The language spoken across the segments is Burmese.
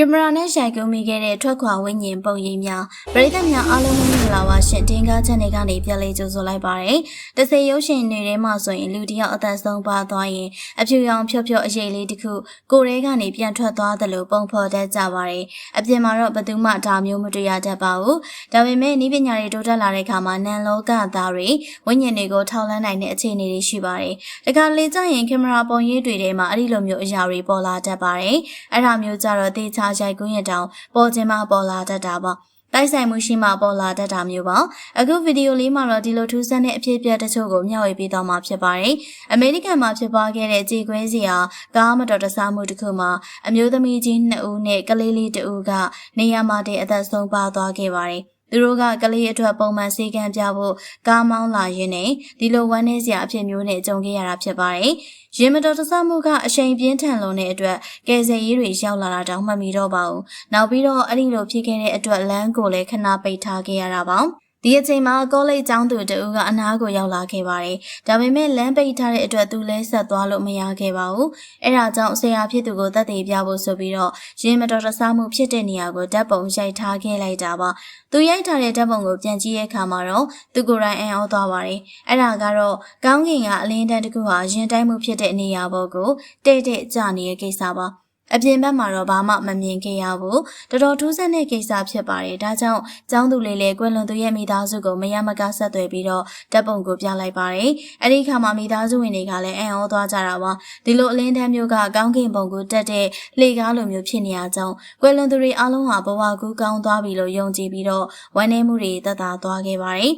ကင်မရာနဲ့ရိုက်ကူးမိခဲ့တဲ့ထွက်ခွာဝိညာဉ်ပုံရိပ်များပရိသတ်များအားလုံးမင်္ဂလာပါရှင်တင်ကားချက်တွေကနေပြန်လေးကြိုဆိုလိုက်ပါတယ်။တစ်စိရုပ်ရှင်တွေထဲမှာဆိုရင်လူတစ်ယောက်အသက်ဆုံးပါသွားရင်အဖြူရောင်ဖြော့ဖြော့အရေးလေးတစ်ခုကိုယ်ထဲကနေပြန်ထွက်သွားသလိုပုံဖော်တတ်ကြပါတယ်။အပြင်မှာတော့ဘယ်သူမှဒါမျိုးမတွေ့ရတတ်ပါဘူး။ဒါပေမဲ့ဤပညာတွေတိုးတက်လာတဲ့အခါမှာနန်လောကသားတွေဝိညာဉ်တွေကိုထောက်လှမ်းနိုင်တဲ့အခြေအနေတွေရှိပါတယ်။တခါလေကြရင်ကင်မရာပုံရိပ်တွေထဲမှာအဲ့ဒီလိုမျိုးအရာတွေပေါ်လာတတ်ပါတယ်။အဲ့ဒါမျိုးကြတော့တေချာရိုက်ကူးရင်တောင်ပေါ်ခြင်းမပေါ်လာတတ်တာပေါ့တိုက်ဆိုင်မှုရှိမှပေါ်လာတတ်တာမျိုးပေါ့အခုဗီဒီယိုလေးမှာတော့ဒီလိုထူးဆန်းတဲ့အဖြစ်အပျက်တချို့ကိုမျှဝေပေးသွားမှာဖြစ်ပါတယ်အမေရိကန်မှာဖြစ်ပွားခဲ့တဲ့ကြေကွဲစရာကားမတော်တဆမှုတစ်ခုမှာအမျိုးသမီးကြီး2ဦးနဲ့ကလေးလေး2ဦးကနေရာမှာတည်းအသက်ဆုံးပါသွားခဲ့ပါတယ် သူတို့ကကလေးအတွက်ပုံမှန်စေကံပြဖို့ကားမောင်းလာရင်းနဲ့ဒီလိုဝမ်းနည်းစရာအဖြစ်မျိုးနဲ့ကြုံခဲ့ရတာဖြစ်ပါတယ်။ရင်မတော်တဆမှုကအရှိန်ပြင်းထန်လွန်တဲ့အတွက်ကယ်ဆယ်ရေးတွေရောက်လာတာတောင်မှမမီတော့ပါဘူး။နောက်ပြီးတော့အဲ့ဒီလိုဖြစ်ခဲ့တဲ့အတွက်လမ်းကိုလည်းခဏပိတ်ထားခဲ့ရတာပါ။ ဒီအချိန်မှာကောလိပ်ကျောင်းသူတဦးကအနားကိုရောက်လာခဲ့ပါတယ်။ဒါပေမဲ့လမ်းပိတ်ထားတဲ့အတွက်သူလဲဆက်သွားလို့မရခဲ့ပါဘူး။အဲဒါကြောင့်ဆရာဖြစ်သူကိုတတ်သိပြဖို့ဆိုပြီးတော့ရင်မတော်တဆမှုဖြစ်တဲ့နေရာကိုဓာတ်ပုံရိုက်ထားခဲ့လိုက်တာပါ။သူရိုက်ထားတဲ့ဓာတ်ပုံကိုပြန်ကြည့်တဲ့အခါမှာတော့သူကိုယ်တိုင်အံ့ဩသွားပါတယ်။အဲဒါကတော့ကောင်းကင်ကအလင်းတန်းတစ်ခုဟာရင်တိုင်းမှုဖြစ်တဲ့နေရာပေါ်ကိုတဲ့တဲ့ကျနေတဲ့ကိစ္စပါ။ အပြင်ဘက်မှာတော့ဘာမှမမြင်ခဲ့ရဘူးတော်တော်ထူးဆန်းတဲ့ကိစ္စဖြစ်ပါတယ်ဒါကြောင့်ကျောင်းသူလေးလေးကွယ်လွန်သူရဲ့မိသားစုကိုမရမကဆက်သွယ်ပြီးတော့တပ်ပုံကိုပြလိုက်ပါတယ်အဲ့ဒီခါမှာမိသားစုဝင်တွေကလည်းအံ့ဩသွားကြတာပါဒီလိုအလင်းတန်းမျိုးကကောင်းကင်ဘုံကိုတက်တဲ့လှေကားလိုမျိုးဖြစ်နေရကြောင်းကွယ်လွန်သူတွေအားလုံးဟာဘဝကူးကောင်းသွားပြီလို့ယုံကြည်ပြီးတော့ဝမ်းနည်းမှုတွေသက်သာသွားခဲ့ပါတယ်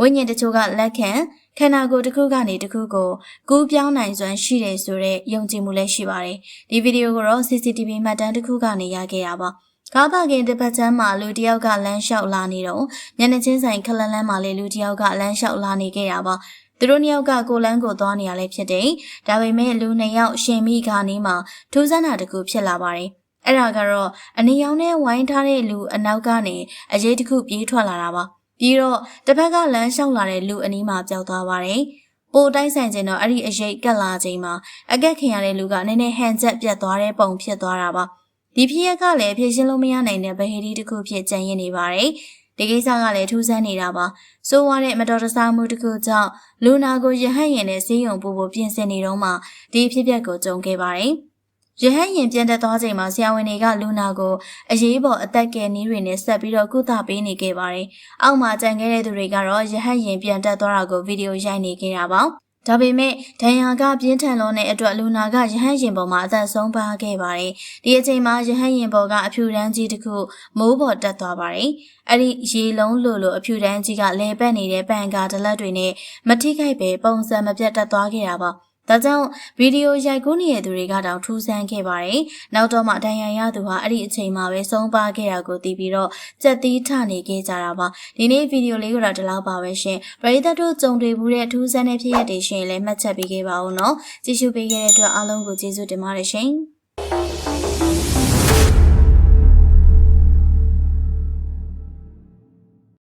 ဝိညာဉ်တချို့ကလက်ခံ ခန္ဓာကိုယ်တစ်ခုကနေတစ်ခုကိုကူးပြောင်းနိုင်စွမ်းရှိတယ်ဆိုတဲ့ယုံကြည်မှုလည်းရှိပါတယ်။ဒီဗီဒီယိုကိုတော့ CCTV မှတ်တမ်းတစ်ခုကနေရခဲ့တာပါ။ကားပါကင်တစ်ပတ်ချမ်းမှာလူတစ်ယောက်ကလမ်းလျှောက်လာနေတော့ညနေချင်းဆိုင်ခလန်လန်းမှာလေလူတစ်ယောက်ကလမ်းလျှောက်လာနေခဲ့တာပါ။သူတို့နှစ်ယောက်ကကိုလန်းကိုသွားနေရလဲဖြစ်တယ်။ဒါပေမဲ့လူနှစ်ယောက်ရှင်မိခါနေမှာထူးဆန်းတာတစ်ခုဖြစ်လာပါတယ်။အဲ့ဒါကတော့အနေရောင်နဲ့ဝိုင်းထားတဲ့လူအနောက်ကနေအရေးတစ်ခုပြေးထွက်လာတာပါ။ ပြီးတော့တစ်ဖက်ကလမ်းလျှောက်လာတဲ့လူအနီးမှာပျောက်သွားပါတယ်။ပိုတိုက်ဆိုင်ခြင်းတော့အဲ့ဒီအရေးကက်လာချိန်မှာအကက်ခင်ရတဲ့လူကနည်းနည်းဟန်ချက်ပြတ်သွားတဲ့ပုံဖြစ်သွားတာပါ။ဒီဖြစ်ရက်ကလည်းဖြည့်ရှင်းလို့မရနိုင်တဲ့ဗဟေဒီတစ်ခုဖြစ်ကြံရည်နေပါတယ်။ဒီကိစ္စကလည်းထူးဆန်းနေတာပါ။စိုးဝါတဲ့မတော်တဆမှုတစ်ခုကြောင့်လူနာကိုရဟတ်ရင်နဲ့ဆေးရုံပို့ဖို့ပြင်ဆင်နေတော့မှဒီဖြစ်ပျက်ကိုကြုံခဲ့ပါတယ်။ ရဟန်းရင်ပြန်တက်သွားချိန်မှာဆရာဝန်တွေကလူနာကိုအရေးပေါ်အသက်ကယ်နည်းတွေနဲ့ဆက်ပြီးတော့ကုသပေးနေခဲ့ပါတယ်။အောက်မှာကြံခဲ့တဲ့သူတွေကတော့ရဟန်းရင်ပြန်တက်သွားတာကိုဗီဒီယိုရိုက်နေခဲ့တာပါ။ဒါပေမဲ့ဒဏ်ရာကပြင်းထန်လွန်းတဲ့အတွက်လူနာကရဟန်းရင်ပေါ်မှာအသက်ဆုံးပါခဲ့ပါတယ်။ဒီအချိန်မှာရဟန်းရင်ပေါ်ကအဖြူတန်းကြီးတစ်ခုမိုးပေါ်တက်သွားပါတယ်။အဲ့ဒီရေလုံးလိုလိုအဖြူတန်းကြီးကလဲပတ်နေတဲ့ပန်ကာဒလက်တွေနဲ့မထိခိုက်ပဲပုံစံမပြတ်တက်သွားခဲ့တာပါ။ ဒါကြောင့်ဗီဒီယိုရိုက်ကူးနေတဲ့သူတွေကတောင်ထူးဆန်းခဲ့ပါတယ်။နောက်တော့မှဒဏ်ရာရသူဟာအဲ့ဒီအချိန်မှာပဲဆုံးပါခဲ့တာကိုသိပြီးတော့ကြက်သီးထနေခဲ့ကြတာပါ။ဒီနေ့ဗီဒီယိုလေးကတော့ဒီလောက်ပါပဲရှင်။ပရိသတ်တို့ကြုံတွေ့မှုတဲ့ထူးဆန်းတဲ့ဖြစ်ရပ်တွေရှင်လည်းမှတ်ချက်ပေးခဲ့ပါဦးနော်။ကြည့်ရှုပေးခဲ့တဲ့အတွက်အားလုံးကိုကျေးဇူးတင်ပါတယ်ရှင်။